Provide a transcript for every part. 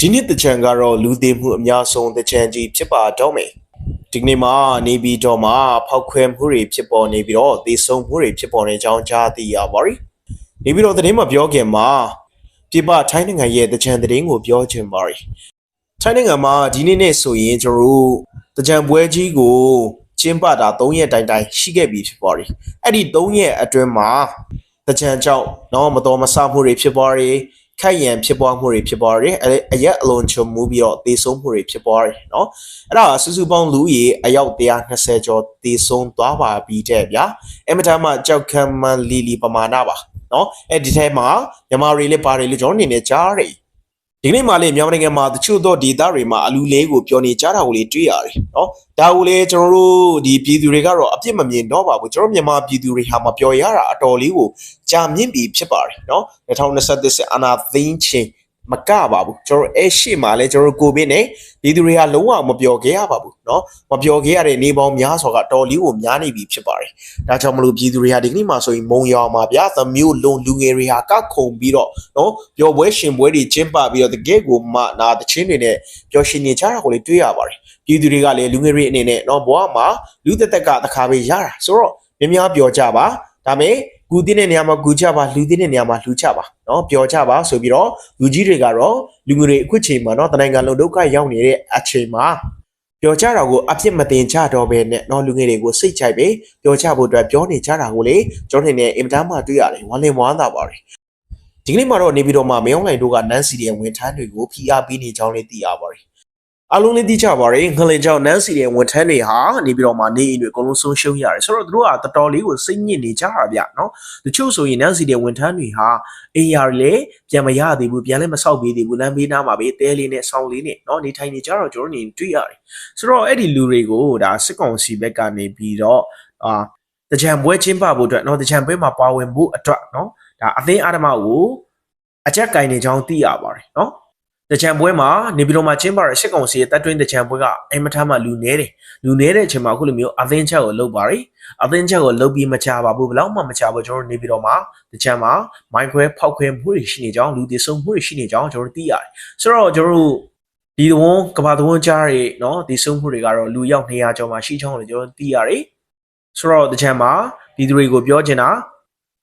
ဒီနှစ်တချံကတော့လူသေးမှုအများဆုံးတချံကြီးဖြစ်ပါတော့မယ်ဒီကနေ့မှာနေပြည်တော်မှာဖောက်ခွဲမှုတွေဖြစ်ပေါ်နေပြီးတော့သေဆုံးမှုတွေဖြစ်ပေါ်နေကြောင်းကြားသိရပါတယ်နေပြည်တော်သတင်းမှာပြောခင်မှာပြပထိုင်းနိုင်ငံရဲ့တချံသတင်းကိုပြောချင်ပါတယ်ထိုင်းနိုင်ငံမှာဒီနေ့နဲ့ဆိုရင်ကျွန်တော်တို့တချံပွဲကြီးကိုကျင်းပတာ3ရက်တိုင်တိုင်ရှိခဲ့ပြီဖြစ်ပါတယ်အဲ့ဒီ3ရက်အတွင်းမှာတချံကြောင့်တော့မတော်မဆမှုတွေဖြစ်ပေါ်တယ် ခိုက်ရန်ဖြစ်ပွားမှုတွေဖြစ်ပွားတယ်အဲအရက်အလွန်ချုံမှုပြီးတော့သေဆုံးမှုတွေဖြစ်ပွားတယ်เนาะအဲ့ဒါစုစုပေါင်းလူကြီးအယောက်120ကျော်သေဆုံးသွားပါပြီတဲ့ဗျာအမတန်မှကြောက်ခံမှန်လီလီပမာဏပါเนาะအဲဒီထဲမှာမြန်မာတွေလည်းပါတယ်လို့ကျွန်တော်အနေနဲ့ကြားတယ် ဒီနေ့မှလည်းမြန်မာနိုင်ငံမှာတချို့သောဒေသတွေမှာအလူလဲကိုပြောနေကြတာကိုလေးတွေ့ရတယ်နော်ဒါကိုလည်းကျွန်တော်တို့ဒီပြည်သူတွေကတော့အပြစ်မမြင်တော့ပါဘူးကျွန်တော်မြန်မာပြည်သူတွေဟာမပြောရတာအတော်လေးကိုကြာမြင့်ပြီဖြစ်ပါတယ်နော်2023စစ်အာဏာသိမ်းခြင်း မကပါဘူးကျွန်တော်အဲ့ရှိမှလည်းကျွန်တော်ကိုဗစ်နဲ့ပြည်သူတွေကလုံးဝမပြောခဲ့ရပါဘူးเนาะမပြောခဲ့ရတဲ့နေပေါင်းများစွာကတော်လေးကိုများနေပြီဖြစ်ပါတယ်ဒါကြောင့်မလို့ပြည်သူတွေဟာဒီကနေ့မှဆိုရင်မုံရွာမှာဗျာသမျိုးလုံးလူငယ်တွေဟာကခုန်ပြီးတော့เนาะပျော်ပွဲရှင်ပွဲတွေကျင်းပပြီးတော့တကယ့်ကိုမှနာတချင်းတွေနဲ့ပျော်ရှင်နေကြတာကိုလည်းတွေ့ရပါတယ်ပြည်သူတွေကလည်းလူငယ်တွေအနေနဲ့เนาะဘဝမှာလူသက်သက်ကတခါပဲရတာဆိုတော့များများပြောကြပါဒါမဲ့ ကူတင်းတဲ့နေရာမှာကူကြပါလူတင်းတဲ့နေရာမှာလူချပါเนาะပြောကြပါဆိုပြီးတော့လူကြီးတွေကတော့လူငယ်တွေအခုချိန်မှာเนาะတနိုင်ငံလုံးဒုက္ခရောက်နေတဲ့အချိန်မှာပြောကြတာကိုအပြစ်မတင်ကြတော့ဘဲနဲ့เนาะလူငယ်တွေကိုစိတ်ချိုက်ပဲပြောကြဖို့အတွက်ပြောနေကြတာကိုလေကျွန်တော်ထင်တယ်အင်မတန်မှတွေ့ရတယ်ဝမ်းလင်းဝမ်းသာပါတယ်ဒီကနေ့မှာတော့နေပြည်တော်မှာမယောင်းလိုင်တို့ကနန်းစီရဲ့ဝန်ထမ်းတွေကိုဖိအားပေးနေကြောင်းလည်းသိရပါတယ် တယ် အားလုံးလည်းသိကြပါရယ်ငလင်ကြောင့်နန်းစီတဲ့ဝန်ထမ်းတွေဟာနေပြီးတော့မှနေအိမ်တွေအကုန်လုံးဆုံးရှုံးရတယ်ဆိုတော့တို့ကတော်တော်လေးကိုစိတ်ညစ်နေကြတာဗျနော်တချို့ဆိုရင်နန်းစီတဲ့ဝန်ထမ်းတွေဟာအိမ်ယာတွေလည်းပြန်မရသေးဘူးပြန်လည်းမဆောက်ပေးသေးဘူးလမ်းဘေးနားမှာပဲတဲလေးနဲ့ဆောင်းလေးနဲ့နော်နေထိုင်နေကြတော့ကျွန်တော်နေတွေ့ရတယ်ဆိုတော့အဲ့ဒီလူတွေကိုဒါစစ်ကောင်စီဘက်ကနေပြီးတော့အာတကြံပွဲချင်းပဖို့အတွက်နော်တကြံပွဲမှာပါဝင်ဖို့အတွက်နော်ဒါအသိအာဓမ္မကိုအကြက်ကင်နေကြောင်းသိရပါတယ်နော် တကြံပွဲမှာနေပြည်တော်မှာကျင်းပတဲ့စစ်ကောင်စီရဲ့တပ်တွင်းတကြံပွဲကအင်မတန်မှလူနေတယ်လူနေတဲ့အချိန်မှာအခုလိုမျိုးအသင်းချက်ကိုလုပ်ပါတယ်အသင်းချက်ကိုလုပ်ပြီးမချပါဘူးဘယ်တော့မှမချဘူးကျွန်တော်တို့နေပြည်တော်မှာတကြံမှာမိုင်းခွဲဖောက်ခွဲမှုတွေရှိနေကြောင်းလူတည်ဆုံမှုတွေရှိနေကြောင်းကျွန်တော်တို့သိရတယ်ဆိုတော့ကျွန်တော်တို့ဒီသဝန်ကဘာသဝန်ကြားတွေเนาะဒီဆုံမှုတွေကတော့လူရောက်200ကျော်မှာရှိချောင်းလို့ကျွန်တော်သိရတယ်ဆိုတော့တကြံမှာဒီသူတွေကိုပြောချင်တာ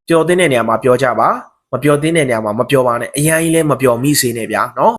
ပျော်တဲ့နေရာမှာပြောကြပါမပျော်တဲ့နေရာမှာမပျော်ပါနဲ့အရင်ကြီးလည်းမပျော်မိစေနဲ့ဗျာเนาะ